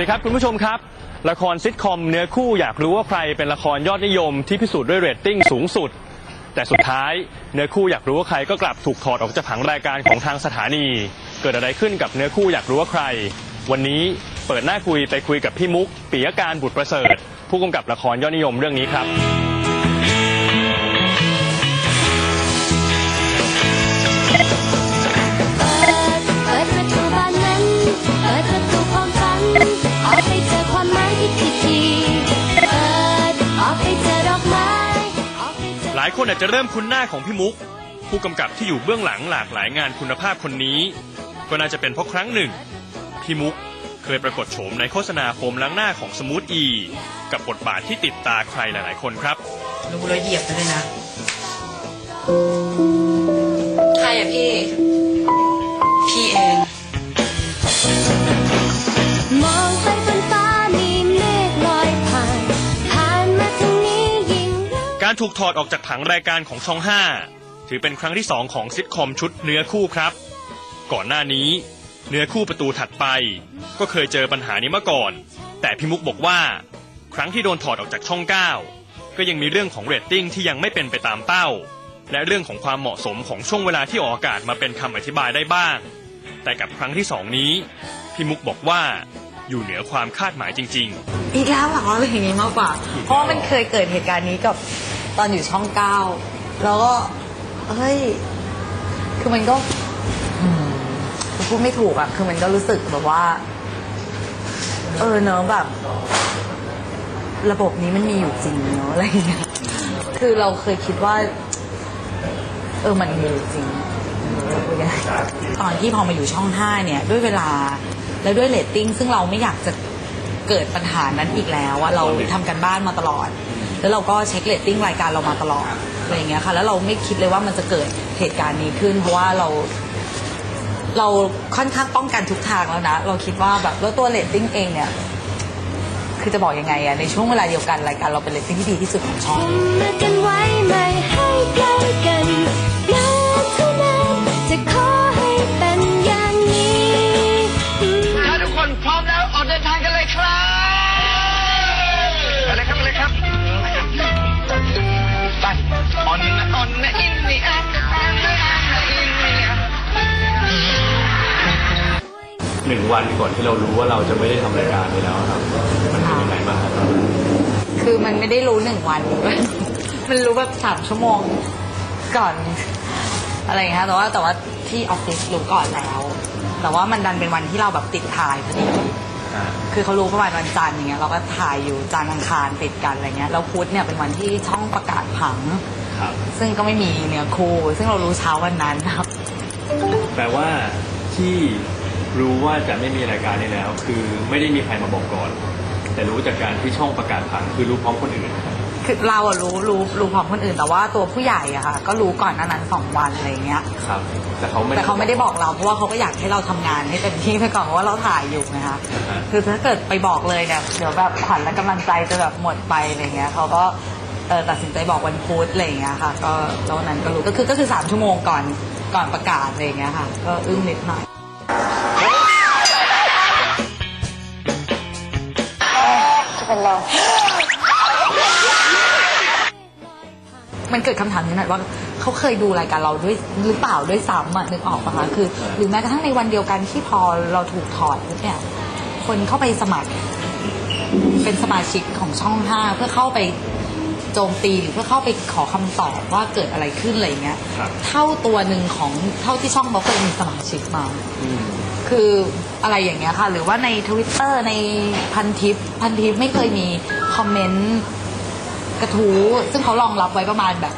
ดีครับ คุณผู้ชมครับ ละครซิทคอมเนื้อคู่อยากรู้ว่าใครเป็นละครยอดนิยมที่พิสูจน์ด้วยเรตติ้งสูงสุด แต่สุดท้ายเนื้อคู่อยากรู้ว่าใครก็กลับถูกถอดออกจากผังรายการของทางสถานี เกิดอะไรขึ้นกับเนื้อคู่อยากรู้ว่าใคร วันนี้เปิดหน้าคุยไปคุยกับพี่มุกปิยการบุตรประเสริฐ ผู้กำกับละครยอดนิยมเรื่องนี้ครับ ลายคนอาจจะเริ่มคุ้นหน้าของพี่มุก ผู้กำกับที่อยู่เบื้องหลังหลากหลายงานคุณภาพคนนี้ ก็น่าจะเป็นเพราะครั้งหนึ่ง พี่มุกเคยปรากฏโฉมในโฆษณาโฟมล้างหน้าของสมูทอีกับบทบาทที่ติดตาใครหลาย ๆ คนครับรู้เลยเหยียบไปเลยนะ ถูกถอดออกจากผังรายการของช่อง 5 ถือเป็นครั้งที่ 2 ของซิทคอมชุดเนื้อคู่ครับ ก่อนหน้านี้ เนื้อคู่ประตูถัดไป ก็เคยเจอปัญหานี้มาก่อน แต่พี่มุกบอกว่า ครั้งที่โดนถอดออกจากช่อง 9 ก็ยังมีเรื่องของเรตติ้งที่ยังไม่เป็นไปตามเป้า และเรื่องของความเหมาะสมของช่วงเวลาที่ออกอากาศมาเป็นคำอธิบายได้บ้าง แต่กับครั้งที่สองนี้พี่มุกบอกว่าอยู่เหนือความคาดหมายจริง ๆ อีกแล้วเหรออะไรอย่างงี้มากกว่า เพราะว่ามันเคยเกิดเหตุการณ์นี้กับ ตอนอยู่ช่องเก้าแล้วก็เฮ้ยคือมันก็อืมพูดไม่ถูกอะคือมันก็รู้สึกแบบว่า เออเนอะแบบ ระบบนี้มันมีอยู่จริงเนอะอะไรอย่างเงี้ยคือเราเคยคิดว่า เออมันมีอยู่จริง ตอนที่พอมาอยู่ช่องห้าเนี่ย ด้วยเวลาและด้วยเรตติ้งซึ่งเราไม่อยากจะเกิดปัญหานั้นอีกแล้วอะเราทำกันบ้านมาตลอด แล้วเราก็เช็คเรตติ้งรายการเรามาตลอดอะไรอย่างเงี้ยค่ะ แล้วเราไม่คิดเลยว่ามันจะเกิดเหตุการณ์นี้ขึ้น เพราะว่าเรา เราค่อนข้างป้องกันทุกทางแล้วนะ เราคิดว่าแบบแล้วตัวเรตติ้งเองเนี่ย คือจะบอกยังไงอะในช่วงเวลาเดียวกันรายการเราเป็นเรตติ้งที่ดีที่สุดของช่องกุมมือกันไว้ไม่ให้ใกล้กัน หนึ่งวันก่อนที่เรารู้ว่าเราจะไม่ได้ทำรายการนี้แล้วครับ มันเป็นยังไงบ้างครับคือมันไม่ได้รู้หนึ่งวัน มันรู้แบบสามชั่วโมงก่อน อะไรอย่างเงี้ยแต่ว่าแต่ว่าที่ออฟฟิศรู้ก่อนแล้ว แต่ว่ามันดันเป็นวันที่เราแบบติดถ่ายพอดีคือเขารู้ประมาณวันจันทร์อย่างเงี้ยเราก็ถ่ายอยู่จันทร์อังคารติดกันอะไรเงี้ยแล้วพุธเนี่ยเป็นวันที่ช่องประกาศผัง ครับ ซึ่งก็ไม่มีเนื้อคู่ ซึ่งเรารู้เช้าวันนั้นครับ แปลว่าที่ รู้ว่าจะไม่มีรายการนี้แล้ว คือไม่ได้มีใครมาบอกก่อน แต่รู้จากการที่ช่องประกาศผ่านคือรู้พร้อมคนอื่นคือเราอะรู้รู้รู้พร้อมคนอื่น แต่ว่าตัวผู้ใหญ่อะค่ะ ก็รู้ก่อนหนานั้นสองวันอะไรเงี้ย ครับ แต่เขาไม่แต่เขาไม่ได้บอกเราเพราะว่าเขาก็อยากให้เราทำงานให้เต็มที่ไปก่อนเพราะว่าเราถ่ายอยู่นะคะอ่าฮะคือถ้าเกิดไปบอกเลยเนี่ยเดี๋ยวแบบขวัญและกำลังใจจะแบบหมดไปอะไรเงี้ยเขาก็เออตัดสินใจบอกวันพุธอะไรเงี้ยค่ะ ก็แล้ววันนั้นก็รู้ก็คือก็คือสามชั่วโมงก่อนก่อนประกาศอะไรเงี้ยค่ะ ก็อึ้งนิดหน่อย มันเกิดคำถามนี้หน่อยว่าเขาเคยดูรายการเราด้วยหรือเปล่าด้วยซ้ำอะนึกออกปะคะคือ หรือแม้กระทั่งในวันเดียวกันที่พอเราถูกถอดปุ๊บเนี่ยคนเข้าไปสมัคร เป็นสมาชิกของช่องห้าเพื่อเข้าไปโจมตีหรือเพื่อเข้าไปขอคำตอบว่าเกิดอะไรขึ้นอะไรเงี้ย ครับ เท่าตัวหนึ่งของเท่าที่ช่องเขาเคยมีสมาชิกมาคืออะไรอย่างเงี้ยค่ะ หรือว่าในทวิตเตอร์ในพันทิปพันทิปไม่เคยมีคอมเมนต์ กระทู้ซึ่งเขารองรับไว้ประมาณแบบ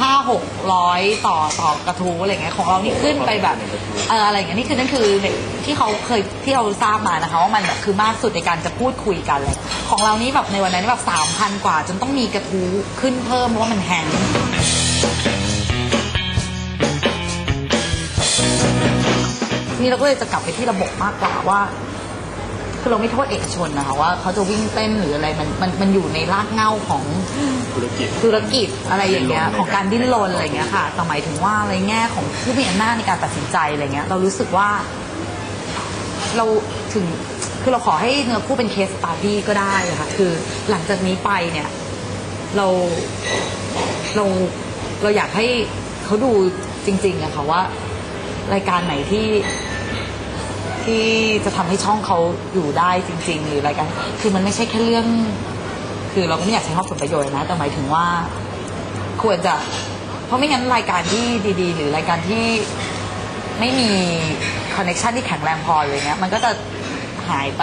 ห้าหกร้อยต่อต่อกระทู้อะไรเงี้ยของเรานี่ขึ้นไปแบบเอออะไรเงี้ยนี่คือนั่นคือที่เขาเคยที่เราทราบมานะคะว่ามันแบบคือมากสุดในการจะพูดคุยกันเลยของเรานี่แบบในวันนั้นแบบสามพันกว่า จนต้องมีกระทู้ขึ้นเพิ่มเพราะว่ามันแฮงนี้เราก็เลยจะกลับไปที่ระบบมากกว่าว่า คือเราไม่โทษเอกชนนะคะว่าเขาจะวิ่งเต้นหรืออะไรมันมันมันอยู่ในรากเหง้าของธุรกิจธุรกิจอะไรอย่างเงี้ยดิ้นรนของการดิ้นรนอะไรอย่างเงี้ยค่ะแต่หมายถึงว่าในแง่ของผู้มีอำนาจในการตัดสินใจอะไรเงี้ยเรารู้สึกว่า เราถึงคือเราขอให้เนื้อคู่เป็นเคสปาร์ตี้ก็ได้อะค่ะคือหลังจากนี้ไปเนี่ย เราเราเราอยากให้เขาดูจริงๆอะค่ะว่า รายการไหนที่ ที่จะทำให้ช่องเขาอยู่ได้จริง ๆ หรือรายการคือมันไม่ใช่แค่เรื่อง คือเราก็ไม่อยากใช้คำว่าผลประโยชน์นะ แต่หมายถึงว่า ควรจะ เพราะไม่งั้นรายการที่ดี ๆ หรือรายการที่ไม่มีคอนเน t ชันที่แข็งแรงพอเลยเนี้ยมันก็จะหายไป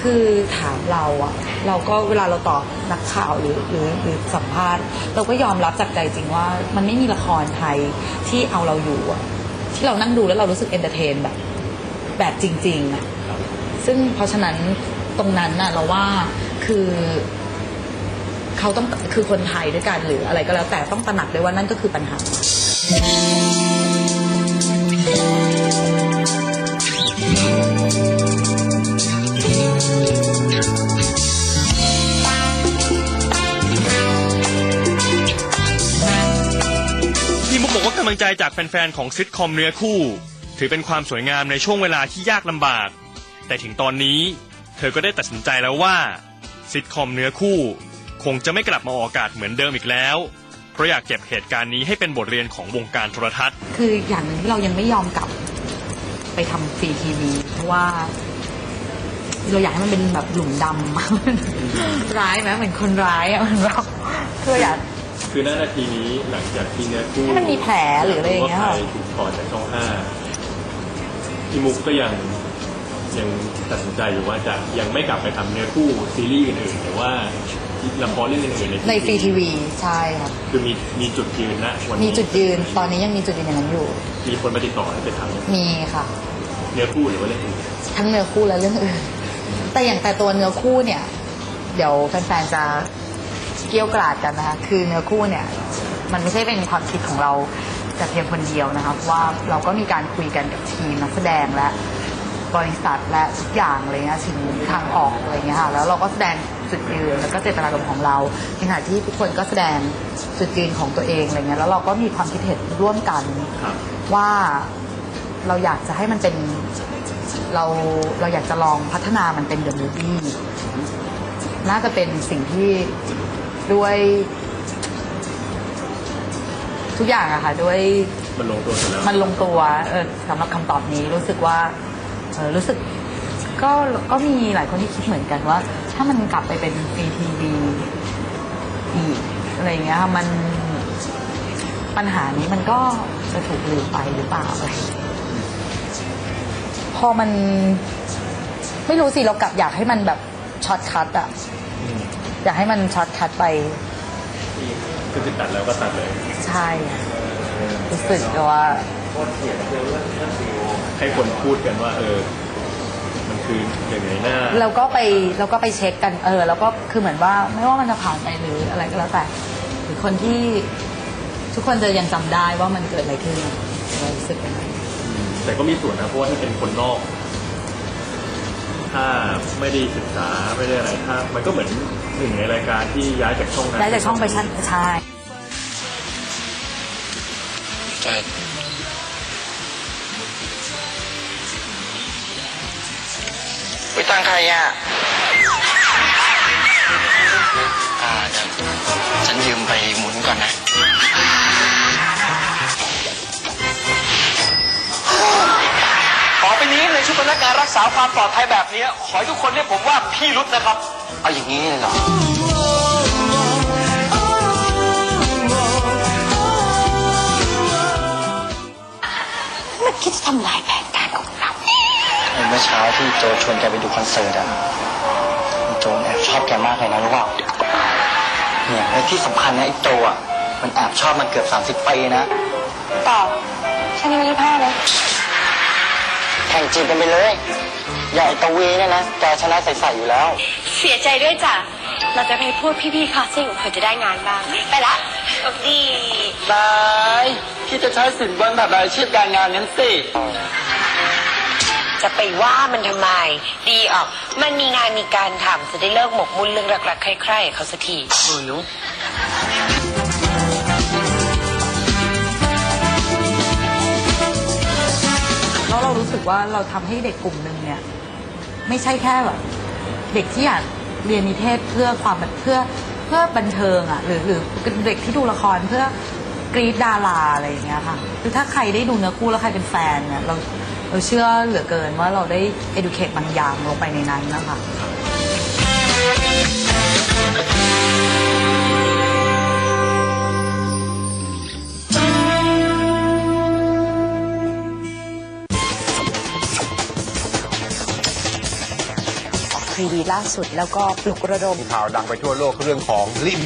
คือถามเราอะเราก็เวลาเราตอบนักข่าวหรือหรือหรือสัมภาษณ์ เราก็ยอมรับจากใจจริงว่ามันไม่มีละครไทยที่เอาเราอยู่อะที่เรานั่งดูแล้วเรารู้สึกเอนเตอร์เทนแบบ แบบจริงๆอะซึ่งเพราะฉะนั้นตรงนั้นน่ะเราว่าคือเขาต้องคือคนไทยด้วยกันหรืออะไรก็แล้วแต่ต้องตระหนักด้วยว่านั่นก็คือปัญหาพี่มุกบอกว่ากำลังใจจากแฟนๆ ของซิทคอมเนื้อคู่ ถือเป็นความสวยงามในช่วงเวลาที่ยากลำบาก แต่ถึงตอนนี้ เธอก็ได้ตัดสินใจแล้วว่าซิทคอมเนื้อคู่ คงจะไม่กลับมาออกอากาศเหมือนเดิมอีกแล้ว เพราะอยากเก็บเหตุการณ์นี้ให้เป็นบทเรียนของวงการโทรทัศน์ คืออย่างหนึ่งที่เรายังไม่ยอมกลับไปทำฟรีทีวีเพราะว่าเราอยากให้มันเป็นแบบหลุมดำ ร้ายไหมเหมือนคนร้ายอะเหมือนเราคืออยากคือณนาทีนี้หลังจากที่เนื้อคู่ให้มันมีแผลหรืออะไรอย่างเงี้ยว่าใครถูกถอนจากช่องห้า พี่มุกก็ยังยังตัดสินใจอยู่ว่าจะยังไม่กลับไปทำเนื้อคู่ซีรีส์อื่นๆหรือว่าละครเรื่องอื่นๆในในฟรีทีวีใช่ครับ คือมีมีจุดยืนนะวันมีนี้จุดยืนตอนนี้ยังมีจุดยืนอย่างนั้นอยู่ มีคนมาติดต่อให้ไปทำมีค่ะ เนื้อคู่หรือว่าเรื่องอื่นทั้งเนื้อคู่และเรื่องอื่น แต่อย่างแต่ตัวเนื้อคู่เนี่ย เดี๋ยวแฟนๆจะเกี่ยวกราดกันนะคะ คือเนื้อคู่เนี่ย มันไม่ใช่เป็นความคิดของเรา แต่เพียงคนเดียวนะคะเพราะว่าเราก็มีการคุยกันกับทีมนักแสดงและบริษัทและทุกอย่างเงี้ยถึงทางออกอะไรเงี้ยค่ะแล้วเราก็แสดงจุดยืนแล้วก็เจตนารมณ์ของเราในขณะที่ทุกคนก็แสดงจุดยืนของตัวเองอะไรเงี้ยแล้วเราก็มีความคิดเห็นร่วมกันว่าเราอยากจะให้มันเป็นเราเราอยากจะลองพัฒนามันเป็นเดอะมูฟวี่น่าจะเป็นสิ่งที่ด้วย ทุกอย่างอะค่ะด้วยมันลงตัวเสร็จแล้ว มันลงตัวเออสำหรับคำตอบนี้รู้สึกว่าเออรู้สึกก็ก็มีหลายคนที่คิดเหมือนกันว่า ถ้ามันกลับไปเป็นฟรีทีวีอีกอะไรอย่างเงี้ยค่ะมันปัญหานี้มันก็จะถูกลืมไปหรือเปล่าอะไรอย่างเงี้ยพอมันไม่รู้สิเรากลับอยากให้มันแบบช็อตคัทอะอืมอยากให้มันช็อตคัทไป คือจะตัดแล้วก็ตัดเลย ใช่อะรู้สึกว่า ให้คนพูดกันว่า เออ มันคืออย่างไรหน้า เราก็ไปเราก็ไปเช็คกันเออแล้วก็คือเหมือนว่าไม่ว่ามันจะผ่านไปหรืออะไรก็แล้วแต่หรือคนที่ทุกคนจะยังจำได้ว่ามันเกิดอะไรขึ้นเรารู้สึกยังไงแต่ก็มีส่วนนะเพราะว่าถ้าเป็นคนนอก ถ้าไม่ได้ศึกษาไม่ได้อะไรถ้ามันก็เหมือนหนึ่งในรายการที่ย้ายจากช่องนั้น ได้จากช่องไปชั้นใช่ ไปตังใครอะอ่าเดี๋ยวฉันยืมไปหมุนก่อนนะต่อไปนี้ในชุดพนักงานรักษาความปลอดภัยแบบนี้ ขอให้ทุกคนเรียกผมว่าพี่รุดนะครับ เอาอย่างนี้เลยเหรอ มันคิดจะทำลายแผนการของเราเมื่อเช้าที่โจชวนแกไปดูคอนเสิร์ตอะโจแอบชอบแกมากเลยนะรู้เปล่าเนี่ยและที่สำคัญนะไอ้โจอะมันแอบชอบมันเกือบสามสิบปีนะ ต่อ ฉันยังไม่ได้พลาดเลย แข่งจีบกันไปเลย อย่าไอ้ตะวีเนี่ยนะ แกชนะใส่ๆอยู่แล้ว เสียใจด้วยจ้ะ เราจะไปพูดพี่ๆคลาสซิ่งเผื่อจะได้งานบ้าง ไปละดีนายที่จะใช้สินบนแบบอาชีพการงานนั้นสิ จะไปว่ามันทำไม ดีออก มันมีงานมีการทำจะได้เลิกหมกมุ่นเรื่องรักๆ ใคร่ๆเขาสักทีหนูนุแล้วเรารู้สึกว่าเราทำให้เด็กกลุ่มหนึ่งเนี่ย ไม่ใช่แค่แบบ เด็กที่อยาก เรียนนิเทศเพื่อความแบบเพื่อเพื่อบันเทิงอะหรือหรือเด็กที่ดูละครเพื่อกรีดดาราอะไรอย่างเงี้ยค่ะคือถ้าใครได้ดูเนื้อคู่แล้วใครเป็นแฟนเนี่ยเราเราเชื่อเหลือเกินว่าเราได้ educate บางอย่างลงไปในนั้นนะคะ ดีล่าสุด แล้วก็ปลุกระดม ข่าวดังไปทั่วโลกเรื่องของลิม